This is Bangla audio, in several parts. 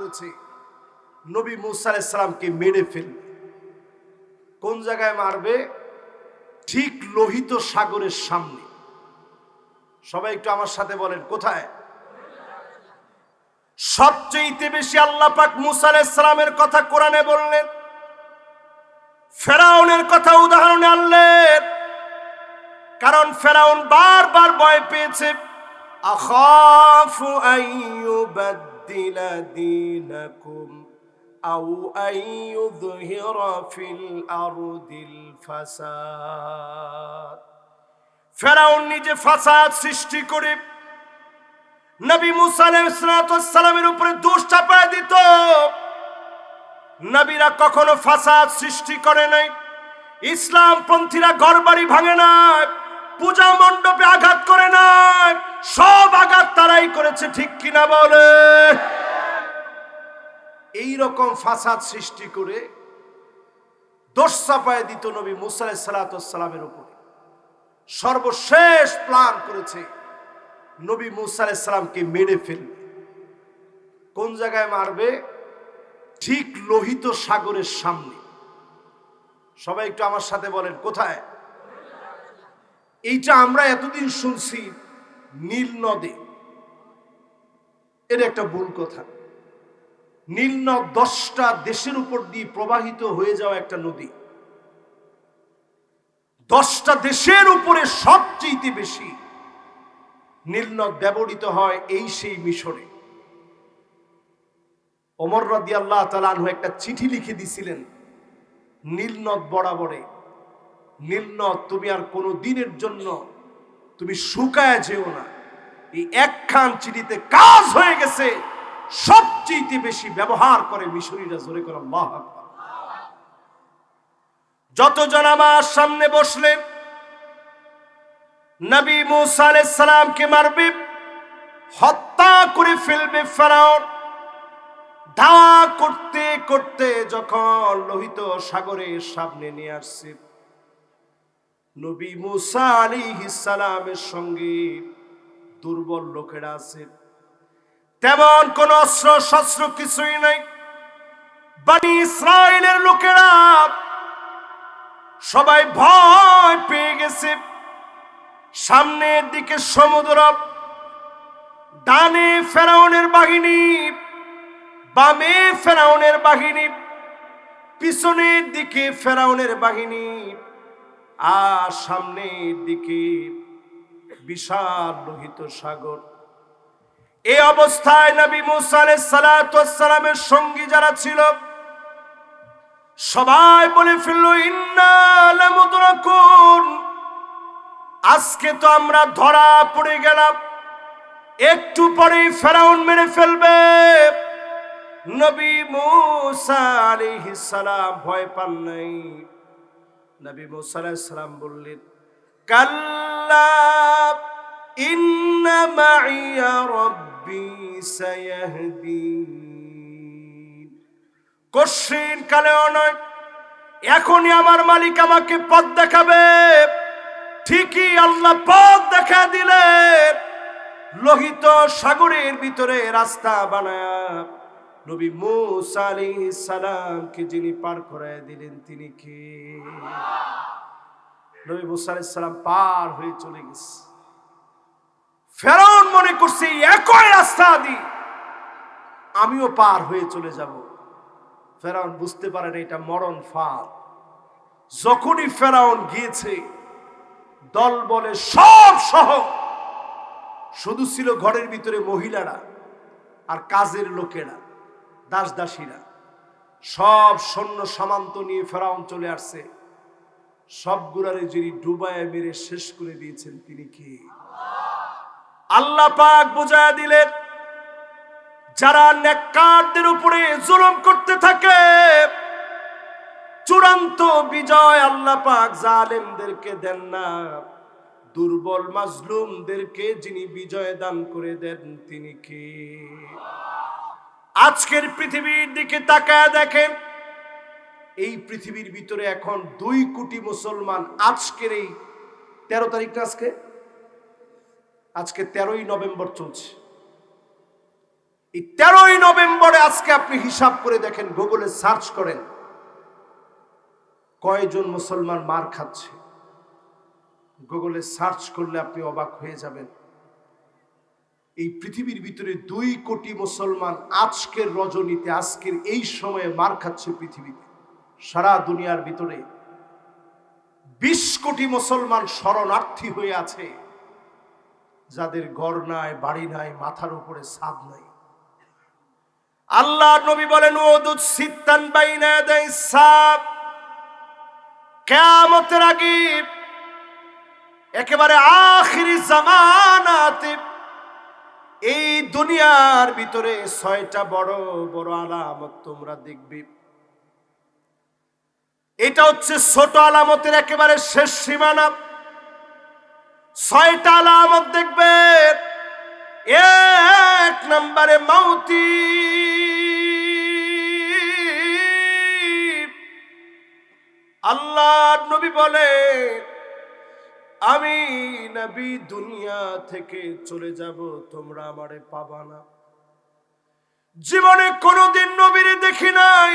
করেছে। নবী মুসা মেরে ফেলবে। কোন জায়গায় মারবে? ঠিক লোহিত সাগরের সামনে। সবাই একটু আমার সাথে বলেন, কোথায়? সবচেয়ে বেশি আল্লাহ পাক মুসা কথা কোরআনে বললেন। ফেরাউনের কথা উদাহরণে আনলেন। কারণ ফেরাউন বারবার ভয় পেয়েছে। আইয়ুবাদ্দিলা দীনাকুম আও আইয়ুযহিরা ফিল আরদিল ফাসাদ ফেরাউন নিজে ফাসাদ সৃষ্টি করে নবী মুসা আলাইহিস সালামের উপরে দোষ চাপায় দিত। নবীরা কখনো ফাসাদ সৃষ্টি করে নাই। ইসলাম পন্থীরা ঘর বাড়ি ভাঙে নাই। পূজা মণ্ডপে আঘাত করে নাই সব আঘাত তারাই করেছে, ঠিক কিনা বলে? এই রকম ফাসাদ সৃষ্টি করে দোষ চাপায় দিত নবী মুসা সালাতামের উপরে। সর্বশেষ প্ল্যান করেছে নবী মুসা আলাইসালামকে মেরে ফেলবে। কোন জায়গায় মারবে? ঠিক লোহিত সাগরের সামনে। সবাই একটু আমার সাথে বলেন, কোথায়? এইটা আমরা এতদিন শুনছি নীল নদে। এটা একটা ভুল কথা। নীল নদ দশটা দেশের উপর দিয়ে প্রবাহিত হয়ে যাওয়া একটা নদী। দশটা দেশের উপরে সবচেয়ে বেশি নীলনদ ব্যবহৃত হয় এই সেই মিশরে। ওমর রদি আল্লাহ তালানহু একটা চিঠি লিখে দিছিলেন নীলনদ বরাবরে। নীলনদ তুমি আর কোনো দিনের জন্য তুমি শুকায় যেও না। এই একখান চিঠিতে কাজ হয়ে গেছে। সবচেয়ে বেশি ব্যবহার করে মিশরীরা, জোরে করে আল্লাহ যতজন আমার সামনে বসলেন, নবী মুসা সালামকে মারবে, হত্যা করে ফেলবে ফেরাউন। ধাওয়া করতে করতে যখন লোহিত সাগরের সামনে নিয়ে আসছে নবী মুসা আলাইহিস সালামের সঙ্গে দুর্বল লোকেরা আছে। তেমন কোন অস্ত্র শস্ত্র কিছুই নাই। বানি ইসরায়েলের লোকেরা সবাই ভয় পেয়ে গেছে। সামনের দিকে সমুদ্র, ডানে ফেরাউনের বাহিনী, বামে ফেরাউনের বাহিনী, পিছনের দিকে ফেরাউনের বাহিনী। আর সামনের দিকে বিশাল লোহিত সাগর। এই অবস্থায় নবী মুসা আলাইহিস সালাতু সালামের সঙ্গী যারা ছিল, সবাই বলে ফেলল আজকে তো আমরা ধরা পড়ে গেলাম। একটু পরেই ফেরাউন মেরে ফেলবে। নবী মুসা আলাইহিস সালাম ভয় পান নাই। নবী মুসা আলাইহিস সালাম বললেন, কাল্লা ইন্না মাইয়া রব্বি সায়াহদিন। কশিন কালেও নয় এখনই আমার মালিক আমাকে পথ দেখাবে। ঠিকই আল্লাহ পথ দেখা দিলেন, লোহিত সাগরের ভিতরে রাস্তা বানায় নবী মুসা আলাইহিস সালামকে যিনি পার করায় দিলেন, তিনি কে? নবী মুসা আলাইহিস সালাম পার হয়ে চলে গেছে। ফেরাউন মনে করছে একই রাস্তা দি আমিও পার হয়ে চলে যাব। ফেরাউন বুঝতে পারেন এটা মরণ ফাল যখনই ফেরাউন গিয়েছে, দল বলে সব সহ, শুধু ছিল ঘরের ভিতরে মহিলারা আর কাজের লোকেরা। দাস দাসীরা সব সৈন্য সামান্ত নিয়ে ফেরাউন চলে আসছে। সবগুলারে যিনি ডুবায় মেরে শেষ করে দিয়েছেন, তিনি কি? আল্লাহ পাক বুঝায় দিলেন, যারা নেককারদের উপরে জুলুম করতে থাকে, চূড়ান্ত বিজয় আল্লাহ পাক জালেমদেরকে দেন না। দুর্বল মাজলুমদেরকে যিনি বিজয় দান করে দেন, তিনি কে? আজকের পৃথিবীর দিকে তাকায় দেখেন, এই পৃথিবীর ভিতরে এখন দুই কোটি মুসলমান। আজকের এই তেরো তারিখ আজকে? আজকে তেরোই নভেম্বর চলছে। এই তেরোই নভেম্বরে আজকে আপনি হিসাব করে দেখেন, গুগলে সার্চ করেন, কয়জন মুসলমান মার খাচ্ছে। গুগলে সার্চ করলে আপনি অবাক হয়ে যাবেন। এই পৃথিবীর ভিতরে দুই কোটি মুসলমান আজকের রজনীতে, আজকের এই সময়ে মার খাচ্ছে পৃথিবীতে। সারা দুনিয়ার ভিতরে বিশ কোটি মুসলমান শরণার্থী হয়ে আছে, যাদের ঘর নাই, বাড়ি নাই, মাথার উপরে ছাদ নাই। আল্লাহ নবী বলেন ওদুদ সিত্তান বাইনা দেয় সাপ কেয়ামতের আগে একেবারে আখিরি জামানাতে এই দুনিয়ার ভিতরে ছয়টা বড় বড় আলামত তোমরা দেখবে। এটা হচ্ছে ছোট আলামতের একেবারে শেষ সীমানা। ছয়টা আলামত দেখবে, এক নম্বরে মাউতি। আল্লাহ নবী বলে আমি নবী দুনিয়া থেকে চলে যাব, তোমরা আমারে পাবা না। জীবনে কোনোদিন নবীরে দেখি নাই,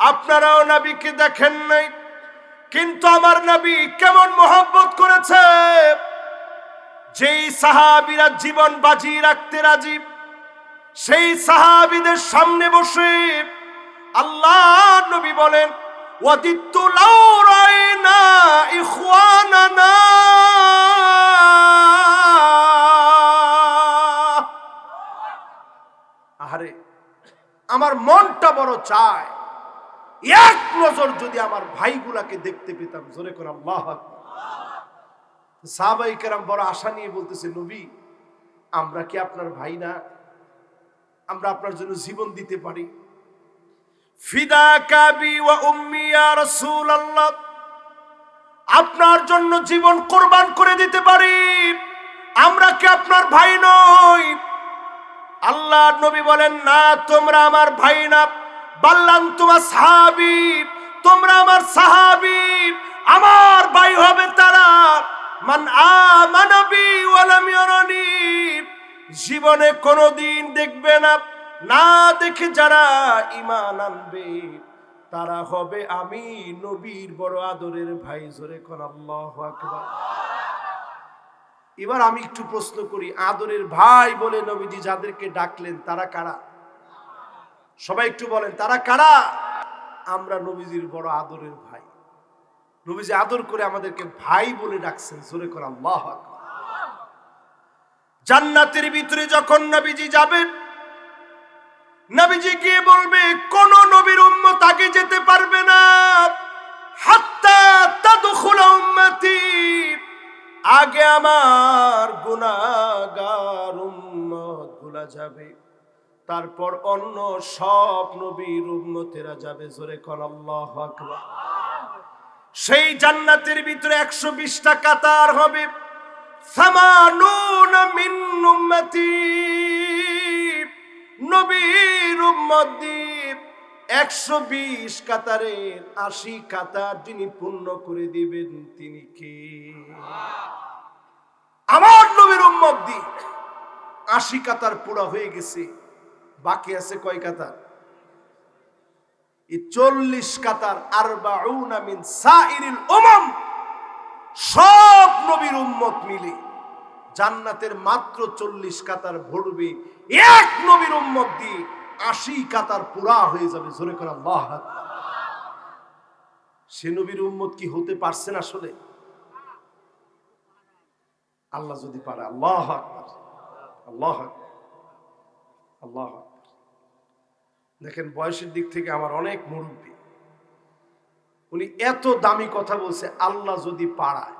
আপনারাও নবীকে দেখেন নাই, কিন্তু আমার নবী কেমন মোহাব্বত করেছে। যেই সাহাবিরা জীবন বাজি রাখতে রাজি, সেই সাহাবিদের সামনে বসে আল্লাহ নবী বলেন, ওয়াদিত্তু লাউ রাইনা ইখওয়ানানা আরে আমার মনটা বড় চায়। এক নজর যদি আমার ভাইগুলাকে দেখতে পেতাম, জোরে করে আল্লাহ সাহাবাই কেরাম বড় আশা নিয়ে বলতেছে, নবী, আমরা কি আপনার ভাই না? আমরা আপনার জন্য জীবন দিতে পারি? ফিদা কাবি ওয়া উম্মি ইয়া রাসূলুল্লাহ। আপনার জন্য জীবন কোরবান করে দিতে পারি। আমরা কি আপনার ভাই নই? আল্লাহ নবী বলেন, না, তোমরা আমার ভাই না। বাল্লাম তোমার সাহাবি, তোমরা আমার সাহাবি। আমার ভাই হবে তারা। মান আমানবি ওয়ালাম ইয়ারানি। জীবনে কোনোদিন দেখবে না। না দেখে যারা ইমান আনবে। তারা হবে আমি নবীর বড় আদরের ভাই, জোরে এবার আমি একটু প্রশ্ন করি, আদরের ভাই বলে নবীজি যাদেরকে ডাকলেন, তারা কারা? সবাই একটু বলেন, তারা কারা? আমরা নবীজির বড় আদরের ভাই। নবীজি আদর করে আমাদেরকে ভাই বলে ডাকছেন, জোরে করে। জান্নাতের ভিতরে যখন নবীজি যাবেন নবীজি গিয়ে বলবে, কোন নবীর উম্মত আগে যেতে পারবে না। হাত্তা তাদখুল উম্মতি। আগে আমার গুনাহগার উম্মতগুলা যাবে। তারপর অন্য সব নবীর উম্মতেরা যাবে। জোরে কর আল্লাহু আকবার। সেই জান্নাতের ভিতরে একশো বিশটা কাতার হবে। সামানুন মিন উম্মতি। নবীর উম্মত দ্বীপ। একশো বিশ কাতারের আশি কাতার যিনি পূর্ণ করে দিবেন, তিনি কে? আমার নবীর উম্মত দ্বীপ। আশি কাতার পুরা হয়ে গেছে। বাকি আছে কয় কাতার? চল্লিশ কাতার আরবাউনা মিন সাইরিল উমাম। সব নবীর উম্মত মিলে। জান্নাতের মাত্র চল্লিশ কাতার ভরবে। এক নবীর উম্মত দিয়ে আশি কাতার পুরা হয়ে যাবে। জোরে করে আল্লাহ সে নবীর উম্মত কি হতে পারছেন আসলে? আল্লাহ যদি পারে, আল্লাহ আকবার। আল্লাহ আল্লাহ দেখেন বয়সের দিক থেকে আমার অনেক মুরব্বী, উনি এত দামি কথা বলছে, আল্লাহ যদি পাড়ায়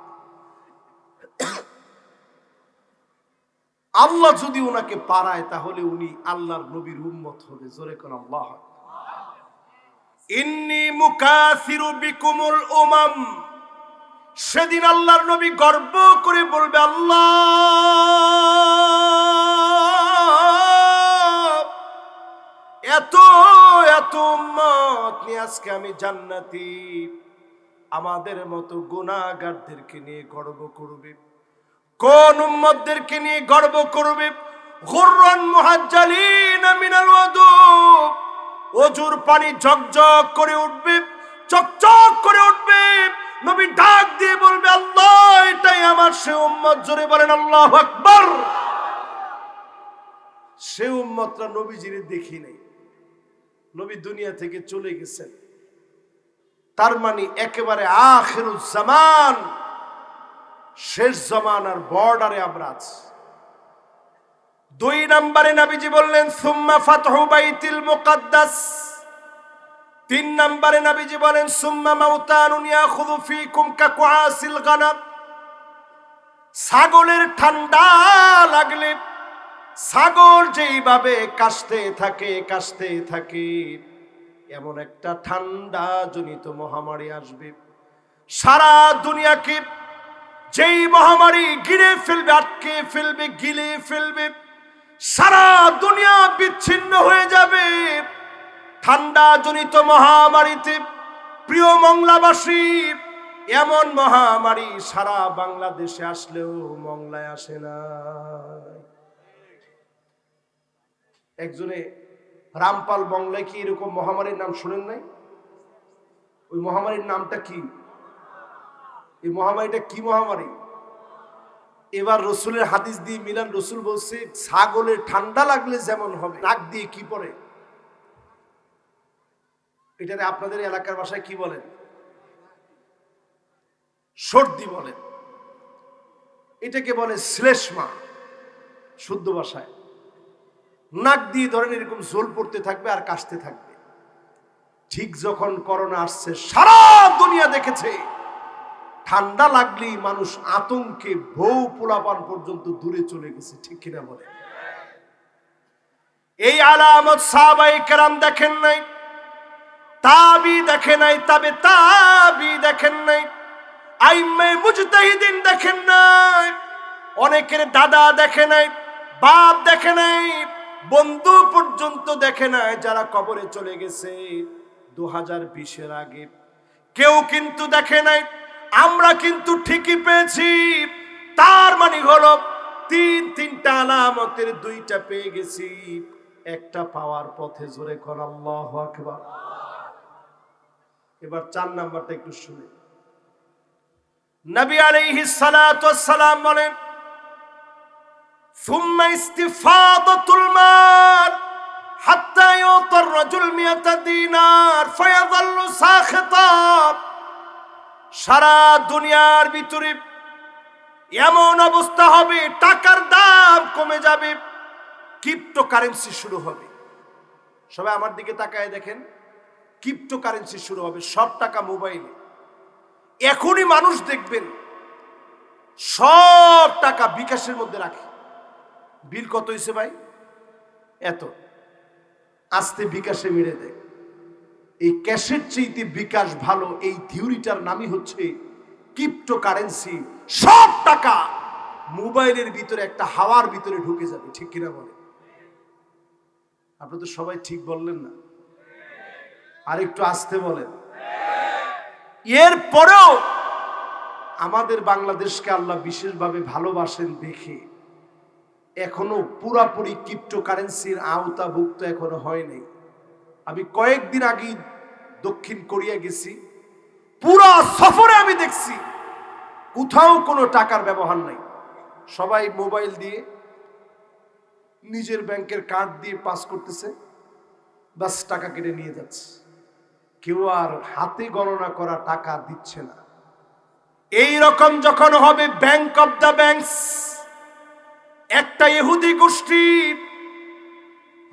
আল্লাহ যদি ওনাকে পারায়, তাহলে উনি আল্লাহর নবীর উম্মত হবে। জোরে কোন আল্লাহ ইন্নি মুকাসিরু বিকুমুল উমাম। সেদিন আল্লাহর নবী গর্ব করে বলবে, আল্লাহ, এত এত উম্মত নিয়ে আজকে আমি জান্নাতি। আমাদের মতো গুনাহগারদেরকে নিয়ে গর্ব করবে। কোন উম্মতদেরকে নিয়ে গর্ব করবে? গুররান মুহাজ্জালিন মিনাল ওয়াদু। অজুর পানি ঝকঝক করে উঠবে, চকচক করে উঠবে। নবী ডাক দিয়ে বলবে, আল্লাহ, এটাই আমার সে উম্মত। জোরে বলেন, আল্লাহ আকবার। সে উম্মতরা নবীজিরে দেখি নাই। নবী দুনিয়া থেকে চলে গেছেন। তার মানে একেবারে আখেরুজ্জামান শেষ জমানার বর্ডারে আমরা আছি। দুই নম্বরে নাবিজি বললেন, সুম্মা ফাতহু বাইতিল মুকাদ্দাস। তিন নম্বরে নাবিজি বলেন, সুম্মা মাউতানুন ইয়াখুযু ফীকুম কাকুআসিল গানাম ছাগলের ঠান্ডা লাগলে ছাগল যেইভাবে কাশতে থাকে কাশতে থাকে, এমন একটা ঠান্ডা জনিত মহামারী আসবে। সারা দুনিয়াকে যেই মহামারী গিরে ফেলবে, আটকে ফেলবে, গিলে ফেলবে, সারা দুনিয়া বিচ্ছিন্ন হয়ে যাবে। ঠান্ডা জনিত মহামারীতে প্রিয় মংলাবাসী, এমন মহামারী সারা বাংলাদেশে আসলেও মংলায় আসে না। একজনে রামপাল বংলায় কি এরকম মহামারীর নাম শুনেন নাই? ওই মহামারীর নামটা কি? এই মহামারীটা কি মহামারী? এবার রসুলের হাদিস দিয়ে মিলান, রসুল বলছে, ছাগলের ঠান্ডা লাগলে যেমন হবে। নাক দিয়ে কি পড়ে এটারে আপনাদের এলাকার ভাষায় কি বলেন? সর্দি বলেন। এটাকে বলে শ্লেষ্মা, শুদ্ধ ভাষায়। নাক দিয়ে ধরেন এরকম জোল পড়তে থাকবে আর কাশতে থাকবে। ঠিক যখন করোনা আসছে, সারা দুনিয়া দেখেছে। ঠান্ডা লাগলেই মানুষ আতঙ্কে বউ পোলাপান পর্যন্ত দূরে চলে গেছে, ঠিক কিনা বলে? এই আলামত সাহাবাই কেরাম দেখেন নাই, তাবি দেখে নাই, তবে তাবি দেখেন নাই, আইম্মে মুজতাহিদিন দেখেন নাই, অনেকের দাদা দেখে নাই, বাপ দেখে নাই, বন্ধু পর্যন্ত দেখে নাই, যারা কবরে চলে গেছে দু হাজার বিশের আগে। কেউ কিন্তু দেখে নাই আমরা কিন্তু ঠিকই পেয়েছি। তার মানে হলো, তিন, তিনটা আলামতের দুইটা পেয়ে গেছি। একটা পাওয়ার পথে জোরে আল্লাহ আকবার। এবার চার নাম্বারটা একটু শুনে। নবী আলাইহি সালাতু সালাম বলেন, সুম্মা ইস্তিফাদাতুল মাল হাত্তা ইউতার রাজুল মিয়াতা দিনার ফায়াদাল্লু সাখিতা সারা দুনিয়ার ভিতরে এমন অবস্থা হবে, টাকার দাম কমে যাবে ক্রিপ্টো কারেন্সি শুরু হবে। সবাই আমার দিকে তাকায় দেখেন ক্রিপ্টো কারেন্সি শুরু হবে, সব টাকা মোবাইলে। এখনই মানুষ দেখবেন, সব টাকা বিকাশের মধ্যে রাখে। বিল কত হয়েছে ভাই? এত। আস্তে বিকাশে মেরে দেয়। এই ক্যাশের চাইতে বিকাশ ভালো, এই থিওরিটার নামই হচ্ছে ক্রিপ্টো কারেন্সি সব টাকা মোবাইলের ভিতরে, একটা হাওয়ার ভিতরে ঢুকে যাবে, ঠিক কিনা বলে আপনি তো সবাই ঠিক বললেন না। আর একটু আসতে বলেন। এর পরেও আমাদের বাংলাদেশকে আল্লাহ বিশেষভাবে ভালোবাসেন দেখে এখনও পুরাপুরি ক্রিপ্টো কারেন্সির আওতাভুক্ত এখনও হয়নি আমি কয়েকদিন আগেই দক্ষিণ কোরিয়া গেছি। পুরো সফরে আমি দেখছি, কোথাও কোনো টাকার ব্যবহার নাই। সবাই মোবাইল দিয়ে নিজের ব্যাংকের কার্ড দিয়ে পাস করতেছে বাস টাকা কেটে নিয়ে যাচ্ছে। কেউ আর হাতে গণনা করা টাকা দিচ্ছে না। এই রকম যখন হবে ব্যাংক অফ দ্য ব্যাংকস একটা ইহুদি গোষ্ঠী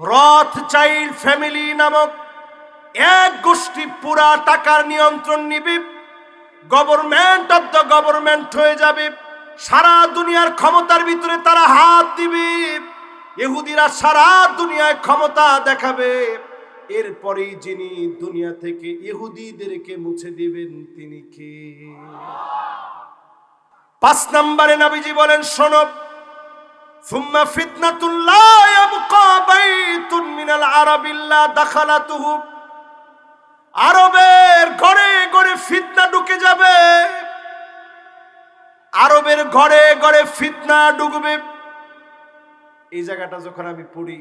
রথ চাইল্ড ফ্যামিলি নামক এক গোষ্ঠী পুরা টাকার নিয়ন্ত্রণ নিবি। গভর্নমেন্ট অব দ্য গভর্নমেন্ট হয়ে যাবে। সারা দুনিয়ার ক্ষমতার ভিতরে তারা হাত দিবে। এহুদিরা সারা দুনিয়ায় ক্ষমতা দেখাবে। এরপরেই যিনি দুনিয়া থেকে ইহুদিদেরকে মুছে দিবেন, তিনি কে? পাঁচ নম্বরে নাবিজি বলেন সোনব সুম্মা ফিতনাতুল্লাহ আরবের ঘরে ঘরে ফিতনা ঢুকে যাবে। আরবের ঘরে ঘরে ফিতনা ডুবে এই জায়গাটা যখন আমি পড়ি,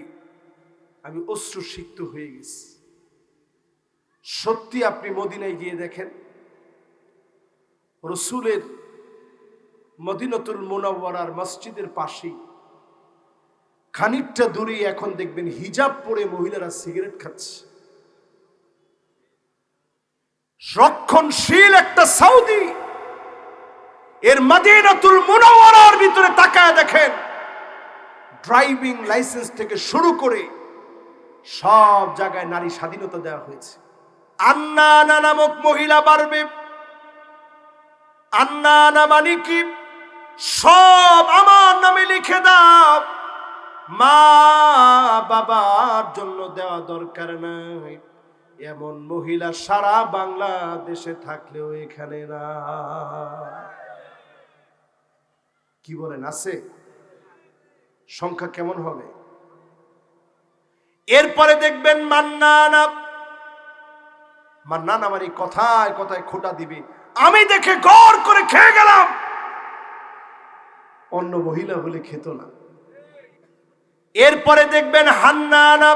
আমি অশ্রু সিক্ত হয়ে গেছি। সত্যি আপনি মদিনায় গিয়ে দেখেন, রসুলের মদিনতুল মোনাওয়ার মসজিদের পাশেই খানিকটা দূরে এখন দেখবেন হিজাব পরে মহিলারা সিগারেট খাচ্ছে। রক্ষণশীল একটা সৌদি। এর মদিনাতুল মুনাওয়ারার ভিতরে তাকায় দেখেন। ড্রাইভিং লাইসেন্স থেকে শুরু করে সব জায়গায় নারী স্বাধীনতা দেওয়া হয়েছে। আন্নানা নামক মহিলা বাড়বে। আন্নানা মানে কি? সব আমার নামে লিখে দাও। মা বাবার জন্য দেওয়া দরকার নাই। এমন মহিলা সারা বাংলাদেশে থাকলেও এখানে না কি বলেন, আছে? সংখ্যা কেমন হবে? এরপরে দেখবেন মান্নানা, মান্নান আমার এই কথায় কথায় খোটা দিবে। আমি দেখে গড় করে খেয়ে গেলাম। অন্য মহিলা হলে খেত না। এরপরে দেখবেন হান্নানা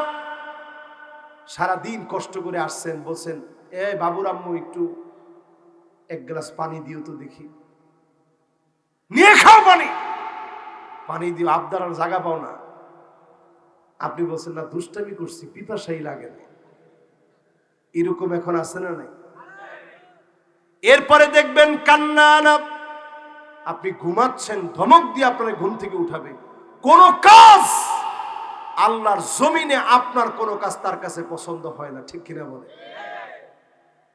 সারা দিন কষ্ট করে আসছেন, বলছেন, এ বাবুর আম্মু, একটু এক গ্লাস পানি দিও তো দেখি। নিয়ে খাও পানি। পানি দিও, আবদার আর জায়গা পাও না। আপনি বলছেন, না, দুষ্টামি করছি, পিপাসাই লাগে না। এরকম এখন আছে না নাই? এরপরে দেখবেন কান্না না আপনি ঘুমাচ্ছেন, ধমক দিয়ে আপনার ঘুম থেকে উঠাবে। কোন কাজ আল্লাহর জমিনে আপনার কোনো কাজ তার কাছে পছন্দ হয় না ঠিক কিনা বলে?